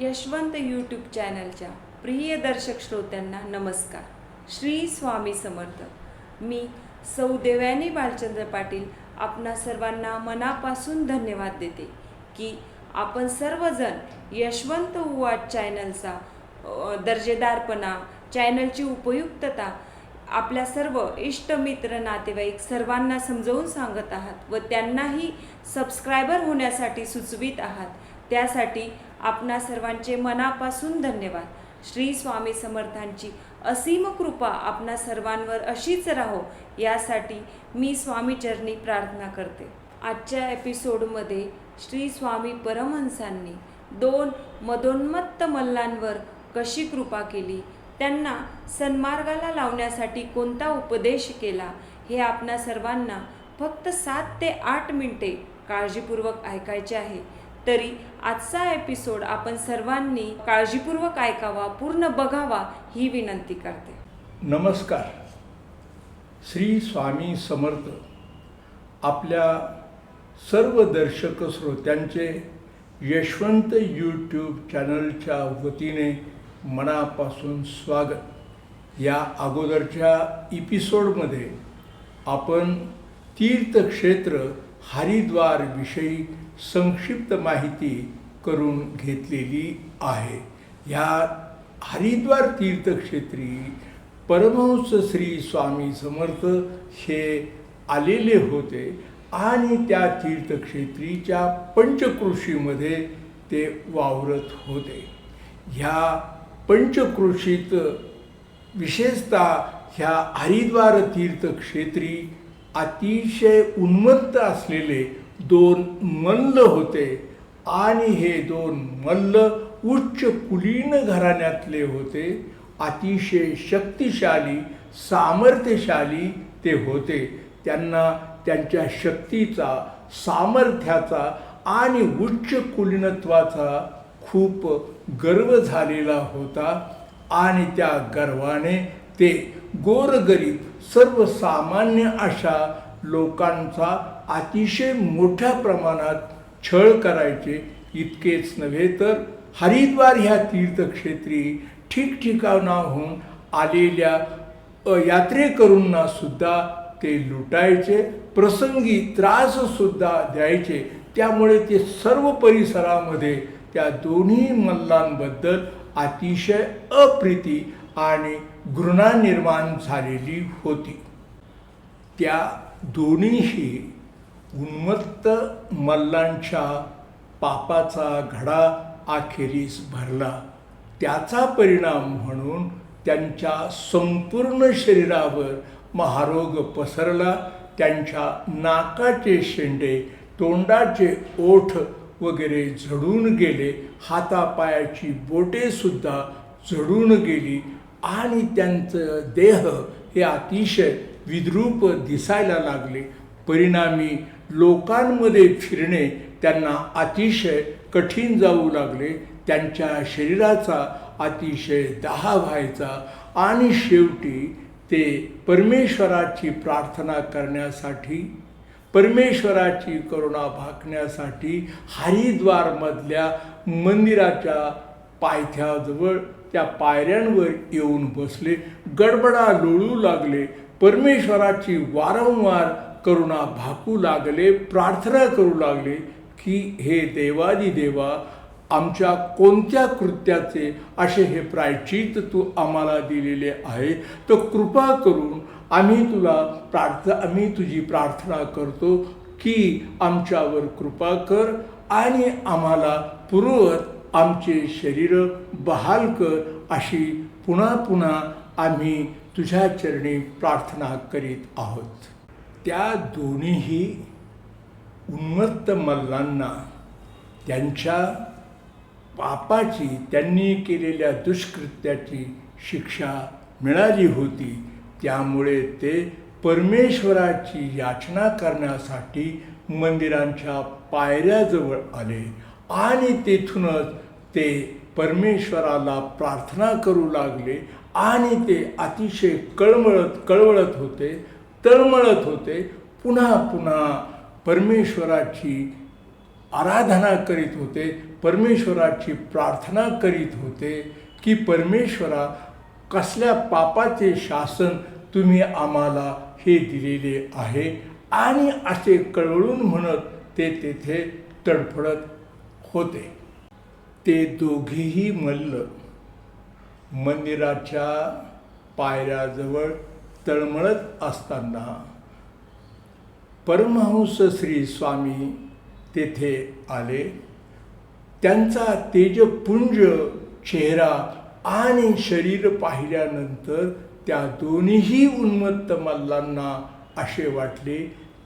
Yashwant YouTube चॅनलच्या प्रिय दर्शक श्रोत्यांना नमस्कार. श्री स्वामी समर्थ. मी सौ देवयानी बालचंद्र पाटील आपणा सर्वांना मनापासून धन्यवाद देते की आपण सर्वजण यशवंत उवाट चॅनलचा दर्जेदारपणा चॅनलची उपयुक्तता आपल्या सर्व इष्टमित्र नातेवाईक सर्वांना समजावून सांगत आहात व त्यांनाही सबस्क्रायबर होण्यासाठी सुचवित आहात. त्यासाठी आपणा सर्वांचे मनापासून धन्यवाद. श्री स्वामी समर्थांची असीम कृपा आपणा सर्वांवर अशीच राहो यासाठी मी स्वामीचरणी प्रार्थना करते. आजच्या एपिसोडमध्ये श्री स्वामी परमहंसांनी दोन मदोन्मत्त मल्लांवर कशी कृपा केली त्यांना सन्मार्गाला लावण्यासाठी कोणता उपदेश केला हे आपणा सर्वांना फक्त सात ते आठ मिनिटे काळजीपूर्वक ऐकायचे आहे. तरी आजचा एपिसोड आपण सर्वांनी काळजीपूर्वक ऐकावा पूर्ण बघावा ही विनंती करते. नमस्कार. श्री स्वामी समर्थ आपल्या सर्व दर्शक श्रोत्यांचे यशवंत यूट्यूब चॅनलच्या वतीने मनापासून स्वागत. या अगोदरच्या एपिसोडमध्ये आपण तीर्थक्षेत्र हरिद्वारविषयी संक्षिप्त माहिती करून घेतलेली आहे. ह्या हरिद्वार तीर्थक्षेत्री परमहंस श्री स्वामी समर्थ हे आलेले होते आणि त्या तीर्थक्षेत्रीच्या पंचकृषीमध्ये ते वावरत होते. ह्या पंचकृषीत विशेषतः ह्या हरिद्वार तीर्थक्षेत्री अतिशय उन्मत्त असलेले दोन मल्ल होते आणि हे दोन मल्ल उच्च कुलीन घराण्यातले होते. अतिशय शक्तिशाली सामर्थ्यशाली ते होते. त्यांना त्यांच्या शक्तीचा सामर्थ्याचा आणि उच्च कुलीनत्वाचा खूप गर्व झालेला होता आणि त्या गर्वाने ते गोरगरीब सर्वसामान्य अशा लोकांचा अतिशय मोठ्या प्रमाणात छळ करायचे इतकेच नव्हे तर हरिद्वार ह्या तीर्थक्षेत्री ठिकठिकाणाहून आलेल्या यात्रेकरूंना सुद्धा ते लुटायचे प्रसंगी त्राससुद्धा द्यायचे. त्यामुळे ते सर्व परिसरामध्ये त्या दोन्ही मल्लांबद्दल अतिशय अप्रिती आणि घृणा निर्माण झालेली होती. त्या दोन्हीही उन्मत्त मल्लांच्या पापाचा घडा अखेरीस भरला. त्याचा परिणाम म्हणून त्यांच्या संपूर्ण शरीरावर महारोग पसरला. त्यांच्या नाकाचे शेंडे तोंडाचे ओठ वगैरे झडून गेले. हातापायाची बोटेसुद्धा झडून गेली. आणि त्यांचं देह हे अतिशय विद्रूप दिसायला लागले. परिणामी लोकांमध्ये फिरणे त्यांना अतिशय कठीण जाऊ लागले. त्यांच्या शरीराचा अतिशय दहा व्हायचा आणि शेवटी ते परमेश्वराची प्रार्थना करण्यासाठी परमेश्वराची करुणा भाकण्यासाठी हरिद्वारमधल्या मंदिराच्या पायथ्याजवळ त्या पायऱ्यांवर येऊन बसले. गडबडा लोळू लागले. परमेश्वराची वारंवार करुणा भाकू लागले. प्रार्थना करू लागले की हे देवादी देवा आमच्या कोणत्या कृत्याचे असे हे प्रायचित तू आम्हाला दिलेले आहे? तर कृपा करून आम्ही तुला प्रार्थ आम्ही तुझी प्रार्थना करतो की आमच्यावर कृपा कर आणि आम्हाला पूर्वत आमचे शरीर बहाल कर अशी पुन्हा पुन्हा आम्ही तुझ्या चरणी प्रार्थना करीत आहोत. त्या दोन्हीही उन्मत्त मल्लांना त्यांच्या पापाची त्यांनी केलेल्या दुष्कृत्याची शिक्षा मिळाली होती. त्यामुळे ते परमेश्वराची याचना करण्यासाठी मंदिरांच्या पायऱ्याजवळ आले. आणि तेथूनच ते परमेश्वराला प्रार्थना करू लागले आणि ते अतिशय कळमळत कळवळत होते तळमळत होते. पुन्हा पुन्हा परमेश्वराची आराधना करीत होते परमेश्वराची प्रार्थना करीत होते की परमेश्वरा कसल्या पापाचे शासन तुम्ही आम्हाला हे दिलेले आहे? आणि असे कळवळून म्हणत ते तेथे तडफडत होते. ते दोघेही मल्ल. मंदिराच्या पायऱ्याजवळ तळमळत असताना. परमहंस श्री स्वामी तेथे आले. त्यांचा तेजपुंज चेहरा आणि शरीर पाहिल्यानंतर त्या दोन्हीही उन्मत्त मल्लांना असे वाटले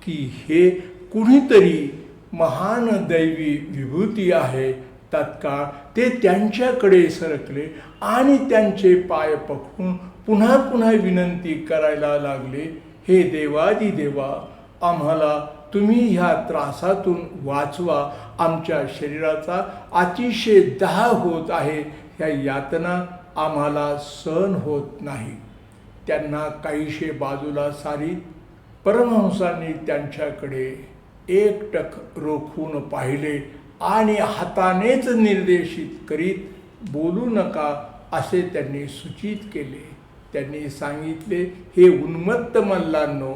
की हे कुणीतरी महान दैवी विभूती आहे. तत्काळ ते त्यांच्याकडे सरकले आणि त्यांचे पाय पकडून पुन्हा पुन्हा विनंती करायला लागले हे देवादी देवा आम्हाला तुम्ही ह्या त्रासातून वाचवा. आमच्या शरीराचा अतिशय दाह होत आहे. ह्या यातना आम्हाला सहन होत नाही. त्यांना काहीशे बाजूला सारीत परमहंसांनी त्यांच्याकडे एकटक रोखून पाहिले आणि हातानेच निर्देशित करीत बोलू नका असे त्यांनी सूचित केले. त्यांनी सांगितले हे उन्मत्त मल्लांनो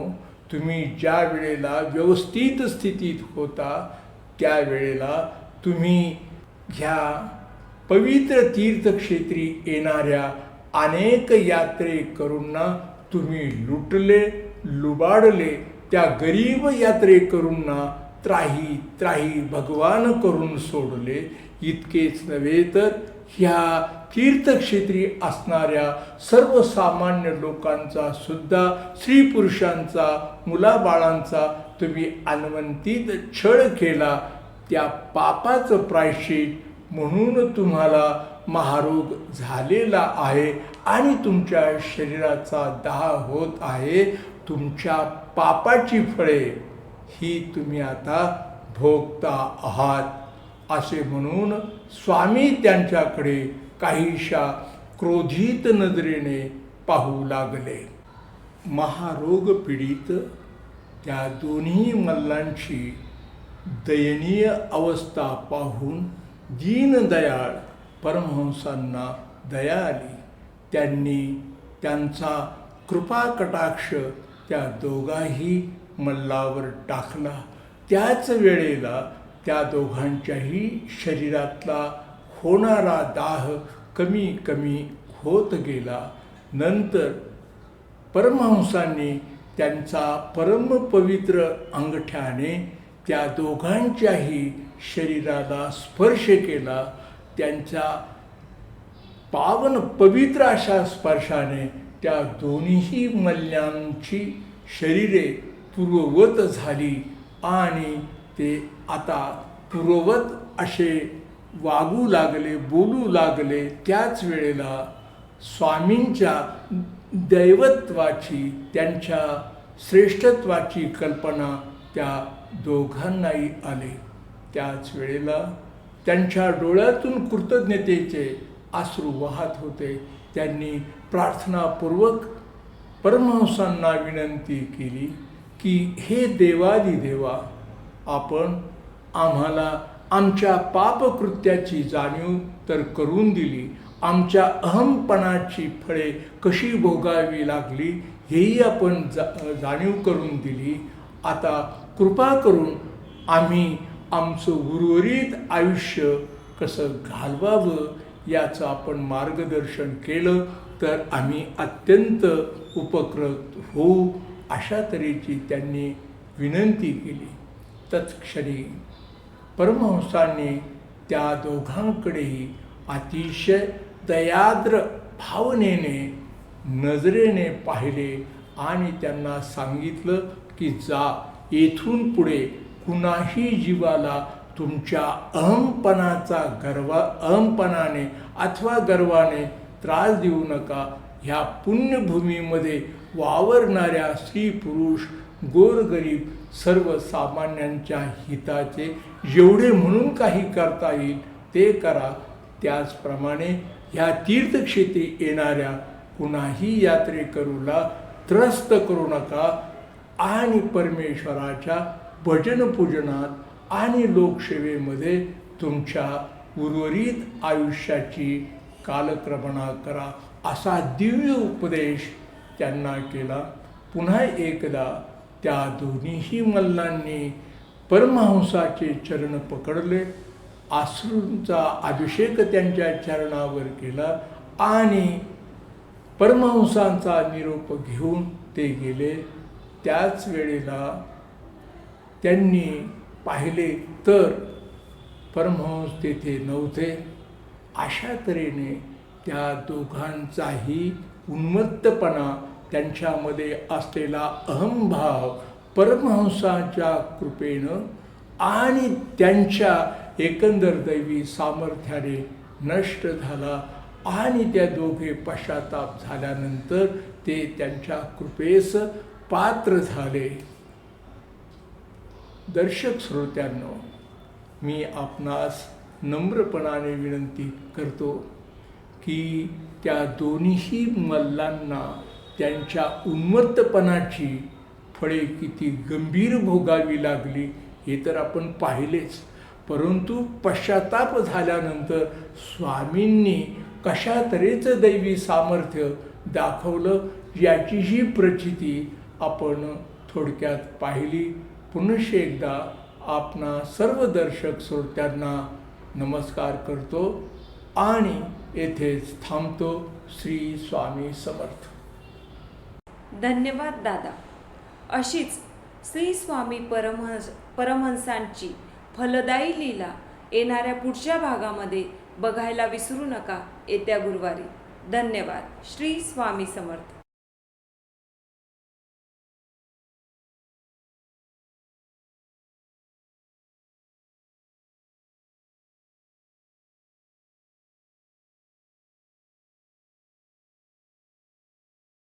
तुम्ही ज्या वेळेला व्यवस्थित स्थितीत होता त्यावेळेला तुम्ही ह्या पवित्र तीर्थक्षेत्री येणाऱ्या अनेक यात्रेकरूंना तुम्ही लुटले लुबाडले त्या गरीब यात्रेकरूंना त्राही त्राही भगवान करून सोडले. इतकेच नव्हे तर ह्या तीर्थक्षेत्री असणाऱ्या सर्वसामान्य लोकांचा सुद्धा स्त्री पुरुषांचा मुलाबाळांचा तुम्ही अन्वंतीत छळ केला. त्या पापाचं प्रायश्चित म्हणून तुम्हाला महारोग झालेला आहे आणि तुमच्या शरीराचा दाह होत आहे तुमच्या पापाची फळे ही तुम्ही आता भोगता आहात. असे म्हणून स्वामी त्यांच्याकडे काहीशा क्रोधित नजरेने पाहू लागले. महारोग पीडित त्या दोन्ही मल्लांची दयनीय अवस्था पाहून दीनदयाळ परमहंसांना दया आली त्यांनी त्यांचा कृपा कटाक्ष त्या दोघाही मल्लावर टाकला. त्याच वेळेला त्या दोघांच्याही शरीरातला होणारा दाह कमी कमी होत गेला. नंतर परमहंसांनी त्यांचा परमपवित्र अंगठ्याने त्या दोघांच्याही शरीराला स्पर्श केला. त्यांच्या पावन पवित्र अशा स्पर्शाने त्या दोन्ही मल्ल्यांची शरीरे पूर्ववत झाली आणि ते आता पूर्ववत असे वागू लागले बोलू लागले. त्याच वेळेला स्वामींच्या दैवत्वाची त्यांच्या श्रेष्ठत्वाची कल्पना त्या दोघांनाही आले. त्याच वेळेला त्यांच्या डोळ्यातून कृतज्ञतेचे आश्रू वाहत होते. त्यांनी प्रार्थनापूर्वक परमहंसांना विनंती केली की हे देवादी देवा आपण आम्हाला आमच्या पापकृत्याची जाणीव तर करून दिली. आमच्या अहमपणाची फळे कशी भोगावी लागली हेही आपण जा जाणीव करून दिली. आता कृपा करून आम्ही आमचं उर्वरित आयुष्य कसं घालवावं याचं आपण मार्गदर्शन केलं तर आम्ही अत्यंत उपकृत होऊ अशा तऱ्हेची त्यांनी विनंती केली. तत्क्षणी परमहंसांनी त्या दोघांकडेही अतिशय दयाद्र भावनेने नजरेने पाहिले आणि त्यांना सांगितलं की जा येथून पुढे कुणाही जीवाला तुमच्या अहमपणाचा गर्वा अहमपणाने अथवा गर्वाने त्रास देऊ नका. ह्या पुण्यभूमीमध्ये वावरणाऱ्या स्त्री पुरुष गोरगरीब सर्वसामान्यांच्या हिताचे जेवढे म्हणून काही करता येईल ते करा. त्याचप्रमाणे ह्या तीर्थक्षेत्री येणाऱ्या कुणाही यात्रेकरूला त्रस्त करू नका आणि परमेश्वराच्या भजनपूजनात आणि लोकसेवेमध्ये तुमच्या उर्वरित आयुष्याची कालक्रमणा करा असा दिव्य उपदेश त्यांना केला. पुन्हा एकदा त्या दोन्हीही मल्लांनी परमहंसाचे चरण पकडले. आश्रूंचा अभिषेक त्यांच्या चरणावर केला आणि परमहंसांचा निरोप घेऊन ते गेले. त्याच वेळेला त्यांनी पाहिले तर परमहंस तेथे नव्हते. अशा तऱ्हेने त्या दोघांचाही उन्मत्तपणा त्यांच्यामध्ये असलेला अहंभाव परमहंसाच्या कृपेनं आणि त्यांच्या एकंदर दैवी सामर्थ्याने नष्ट झाला आणि त्या दोघे पश्चाताप झाल्यानंतर ते त्यांच्या कृपेस पात्र झाले. दर्शक श्रोत्यांनो मी आपणास नम्रपणाने विनंती करतो की त्या दोन्हीही मल्लांना त्यांच्या उन्मत्तपणाची फळे किती गंभीर भोगावी लागली हे तर आपण पाहिलेच. परंतु पश्चाताप झाल्यानंतर स्वामींनी कशा तऱ्हेचं दैवी सामर्थ्य दाखवलं याचीही प्रचिती आपण थोडक्यात पाहिली. पुनश एकदा आपणा सर्व दर्शक श्रोत्यांना नमस्कार करतो आणि येथेच थांबतो श्री स्वामी समर्थ. धन्यवाद दादा. अशीच श्री स्वामी परमहंस परमहंसांची फलदायी लीला येणाऱ्या पुढच्या भागामध्ये बघायला विसरू नका येत्या गुरुवारी. धन्यवाद. श्री स्वामी समर्थ.